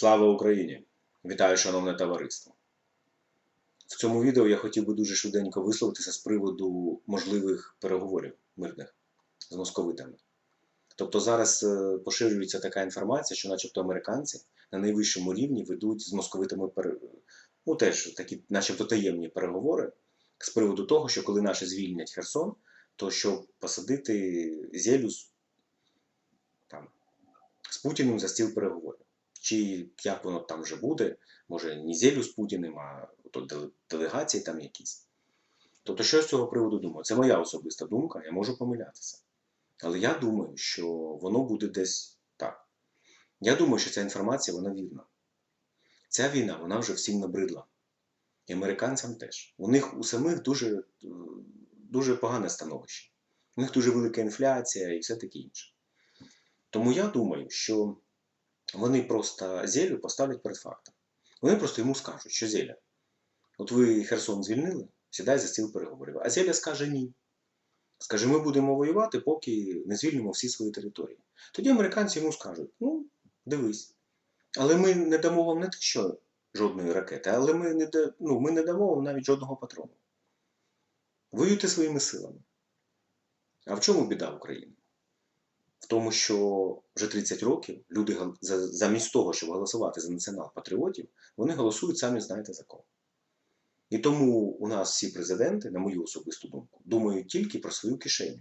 Слава Україні! Вітаю, шановне товариство! В цьому відео я хотів би дуже швиденько висловитися з приводу можливих переговорів мирних з московитами. Тобто зараз е, поширюється така інформація, що начебто американці на найвищому рівні ведуть з московитами ну, теж такі, начебто таємні переговори з приводу того, що коли наші звільнять Херсон, то щоб посадити Зелю з, там, з Путіним за стіл переговорів. Чи як воно там вже буде, може не Зелю з Путіним, а то делегації там якісь. Тобто, що я з цього приводу думаю? Це моя особиста думка, я можу помилятися. Але я думаю, що воно буде десь так. Я думаю, що ця інформація вона вірна. Ця війна вона вже всім набридла. І американцям теж. У них у самих дуже, дуже погане становище. У них дуже велика інфляція і все таке інше. Тому я думаю, що вони просто Зелю поставлять перед фактом. Вони просто йому скажуть, що Зеля, от ви Херсон звільнили, сідай за стіл переговорів. А Зеля скаже ні. Скаже, ми будемо воювати, поки не звільнимо всі свої території. Тоді американці йому скажуть: ну, дивись. Але ми не дамо вам не те, що жодної ракети, але ми не, да- ну, ми не дамо вам навіть жодного патрону. Воюйте своїми силами. А в чому біда України? В тому, що вже 30 років люди замість того, щоб голосувати за націонал-патріотів, вони голосують самі знаєте за кого. І тому у нас всі президенти, на мою особисту думку, думають тільки про свою кишеню.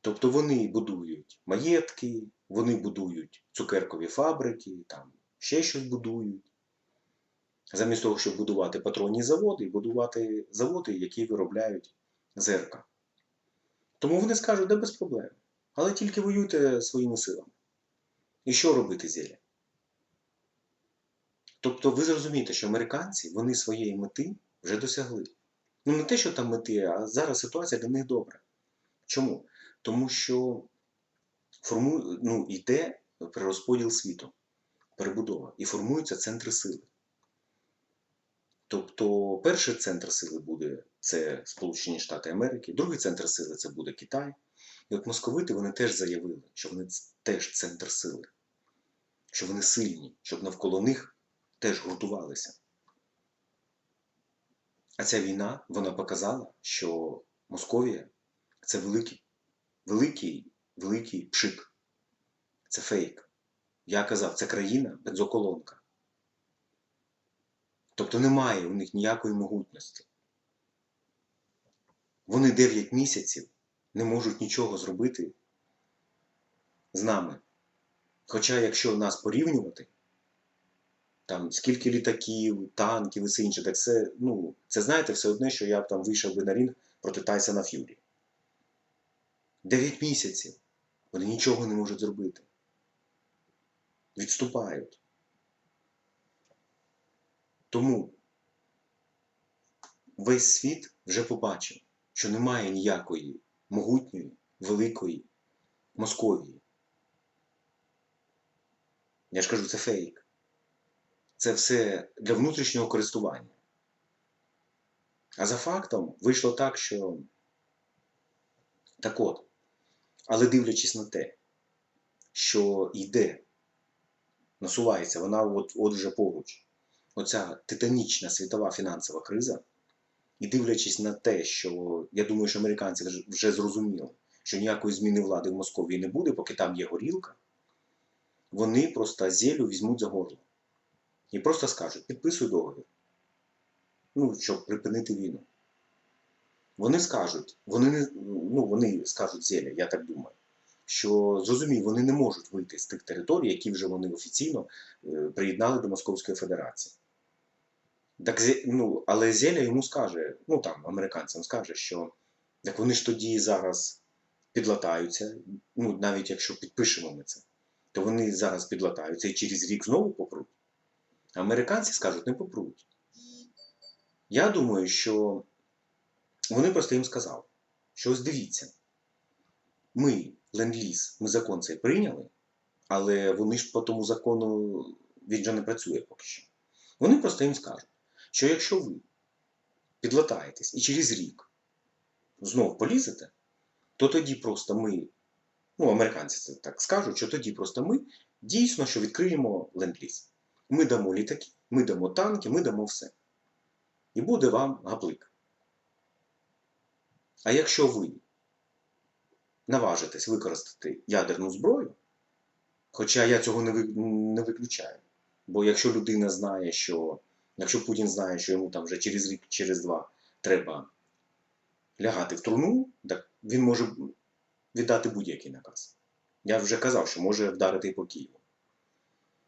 Тобто вони будують маєтки, вони будують цукеркові фабрики, там ще щось будують. Замість того, щоб будувати патронні заводи, будувати заводи, які виробляють зерка. Тому вони скажуть, да без проблем. Але тільки воюйте своїми силами. І що робити зілля? Тобто ви зрозумієте, що американці вони своєї мети вже досягли. Ну не те, що там мети, а зараз ситуація для них добра. Чому? Тому що форму... ну, йде перерозподіл світу, перебудова, і формуються центри сили. Тетобто перший центр сили буде це Сполучені Штати Америки, другий центр сили це буде Китай. І от московити вони теж заявили, що вони теж центр сили, що вони сильні, щоб навколо них теж гуртувалися. А ця війна вона показала, що Московія це великий, великий, великий пшик. Це фейк. Я казав, це країна бензоколонка. Тобто немає у них ніякої могутності. Вони 9 місяців не можуть нічого зробити з нами. Хоча, якщо нас порівнювати, там скільки літаків, танків і все інше, так це, ну, це знаєте, все одне, що я б там вийшов би на рінг проти Тайсона Ф'юрі. 9 місяців. Вони нічого не можуть зробити. Відступають. Тому весь світ вже побачив, що немає ніякої могутньої, великої Московії. Я ж кажу, це фейк. Це все для внутрішнього користування. А за фактом вийшло так, що так от, але дивлячись на те, що йде, насувається, вона от, от вже поруч, оця титанічна світова фінансова криза, і дивлячись на те, що я думаю, що американці вже- зрозуміли, що ніякої зміни влади в Московії не буде, поки там є горілка, вони просто зелю візьмуть за горло. І просто скажуть, підписуй договір. Ну, щоб припинити війну. Вони скажуть, вони ну, вони скажуть зеля, я так думаю, що зрозумій, вони не можуть вийти з тих територій, які вже вони офіційно е, приєднали до Московської Федерації. Так, ну, але Зеля йому скаже, ну там, американцям скаже, що так вони ж тоді зараз підлатаються, ну, навіть якщо підпишемо ми це, то вони зараз підлатаються і через рік знову попруть. Американці скажуть, не попруть. Я думаю, що вони просто їм сказали, що ось дивіться, ми ленд-ліз, ми закон цей прийняли, але вони ж по тому закону він же не працює поки що. Вони просто їм скажуть, що якщо ви підлатаєтесь і через рік знов полізете, то тоді просто ми ну, американці це так скажуть, що тоді просто ми дійсно що відкриємо ленд-ліз. Ми дамо літаки, ми дамо танки, ми дамо все. І буде вам гаплик. А якщо ви наважитесь використати ядерну зброю, хоча я цього не, ви, не виключаю. Бо якщо людина знає, що якщо Путін знає, що йому там вже через рік, через два треба лягати в труну, так він може віддати будь-який наказ. Я вже казав, що може вдарити по Києву.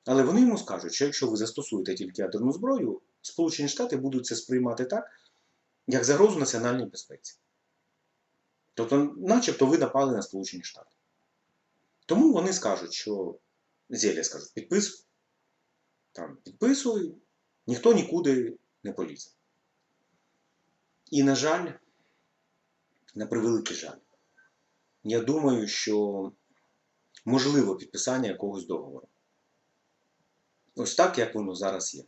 Але вони йому скажуть, що якщо ви застосуєте тільки ядерну зброю, Сполучені Штати будуть це сприймати так, як загрозу національній безпеці. Тобто, начебто ви напали на Сполучені Штати. Тому вони скажуть, що зілля скажуть, підписуй, там, підписуй, ніхто нікуди не полізе. І, на жаль, на превеликий жаль, я думаю, що можливо підписання якогось договору. Ось так, як воно зараз є.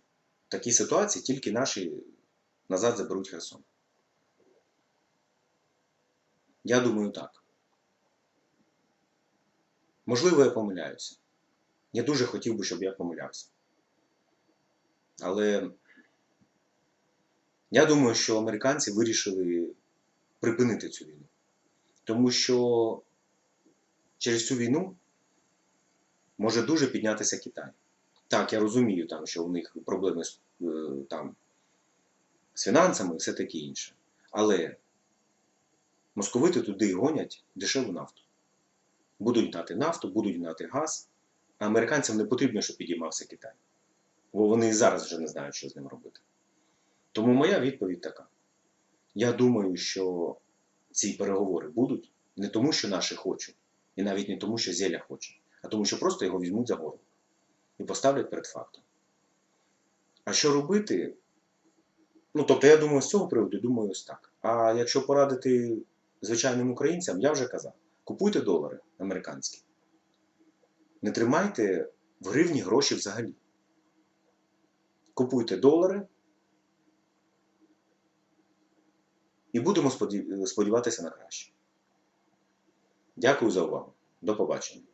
В такій ситуації тільки наші назад заберуть Херсон. Я думаю так. Можливо, я помиляюся. Я дуже хотів би, щоб я помилявся. Але я думаю, що американці вирішили припинити цю війну. Тому що через цю війну може дуже піднятися Китай. Так, я розумію, там, що у них проблеми з, е, там, з фінансами і все таке інше. Але московити туди гонять дешеву нафту. Будуть гнати нафту, будуть гнати газ, а американцям не потрібно, щоб підіймався Китай. Бо вони і зараз вже не знають, що з ним робити. Тому моя відповідь така. Я думаю, що ці переговори будуть не тому, що наші хочуть, і навіть не тому, що Зеля хоче, а тому, що просто його візьмуть за горло і поставлять перед фактом. А що робити? Ну, тобто, я думаю, з цього приводу думаю ось так. А якщо порадити звичайним українцям, я вже казав: купуйте долари американські. Не тримайте в гривні гроші взагалі. Купуйте долари. І будемо сподіватися на краще. Дякую за увагу. До побачення.